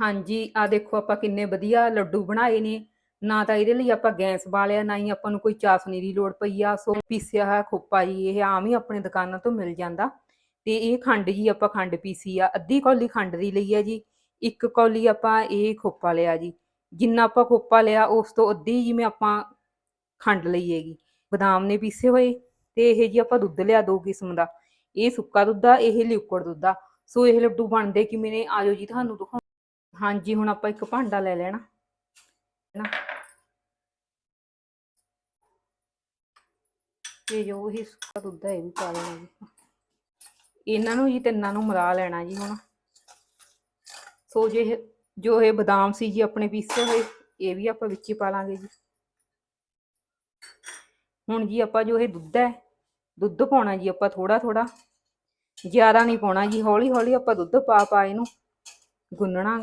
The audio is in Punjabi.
ਹਾਂਜੀ ਆ ਦੇਖੋ ਆਪਾਂ ਕਿੰਨੇ ਵਧੀਆ ਲੱਡੂ ਬਣਾਏ ਨੇ। ਨਾ ਤਾਂ ਇਹਦੇ ਲਈ ਆਪਾਂ ਗੈਸ ਬਾਲਿਆ ਨਾ ਹੀ ਆਪਾਂ ਨੂੰ ਕੋਈ ਚਾਸਨੀ ਦੀ ਲੋੜ ਪਈ ਆ। ਸੋ ਪੀਸਿਆ ਹੋਇਆ ਖੋਪਾ ਜੀ, ਇਹ ਆਮ ਹੀ ਆਪਣੇ ਦੁਕਾਨਾਂ ਤੋਂ ਮਿਲ ਜਾਂਦਾ। ਤੇ ਇਹ ਖੰਡ ਜੀ ਆਪਾਂ ਖੰਡ ਪੀਸੀ ਆ। ਅੱਧੀ ਕੌਲੀ ਖੰਡ ਦੀ ਲਈ ਆ ਜੀ। ਇੱਕ ਕੌਲੀ ਆਪਾਂ ਇਹ ਖੋਪਾ ਲਿਆ ਜੀ। ਜਿੰਨਾ ਆਪਾਂ ਖੋਪਾ ਲਿਆ, ਉਸ ਤੋਂ ਅੱਧੀ ਜਿਵੇਂ ਆਪਾਂ ਖੰਡ ਲਈ ਹੈਗੀ। ਬਦਾਮ ਨੇ ਪੀਸੇ ਹੋਏ ਤੇ ਇਹ ਜੀ ਆਪਾਂ ਦੁੱਧ ਲਿਆ ਦੋ ਕਿਸਮ ਦਾ। ਇਹ ਸੁੱਕਾ ਦੁੱਧ ਆ, ਇਹ ਲਿਕੁਇਡ ਦੁੱਧ ਆ। ਸੋ ਇਹ ਲੱਡੂ ਬਣਦੇ ਕਿਵੇਂ ਨੇ? ਆਜੋ ਜੀ, ਤੁਹਾਨੂੰ ਦਿਖਾਉਂ ਹਾਂਜੀ, ਹੁਣ ਆਪਾਂ ਇੱਕ ਭਾਂਡਾ ਲੈ ਲੈਣਾ। ਨਾ। ਤੇ ਜੋ ਇਹ ਸੁੱਕਾ ਦੁੱਧ ਹੈ, ਇਹ ਵੀ ਪਾ ਲੈਣਾ ਜੀ। ਇਹਨਾਂ ਨੂੰ ਜੀ, ਤਿੰਨਾਂ ਨੂੰ ਮਿਲਾ ਲੈਣਾ ਜੀ ਹੁਣ। ਸੋ ਜੇ ਜੋ ਇਹ ਬਦਾਮ ਸੀ ਜੀ, ਆਪਣੇ ਪੀਸੇ ਹੋਏ, ਇਹ ਵੀ ਆਪਾਂ ਵਿੱਚ ਹੀ ਪਾ ਲਾਂਗੇ ਜੀ। ਹੁਣ ਜੀ ਆਪਾਂ ਜੋ ਇਹ ਦੁੱਧ ਹੈ, ਦੁੱਧ ਪਾਉਣਾ ਜੀ ਆਪਾਂ ਥੋੜਾ ਥੋੜਾ ਜ਼ਿਆਦਾ ਨਹੀਂ ਪਾਉਣਾ ਜੀ ਹੌਲੀ ਹੌਲੀ ਆਪਾਂ ਦੁੱਧ ਪਾ ਪਾ ਇਹਨੂੰ ਗੁੰਨਣਾ।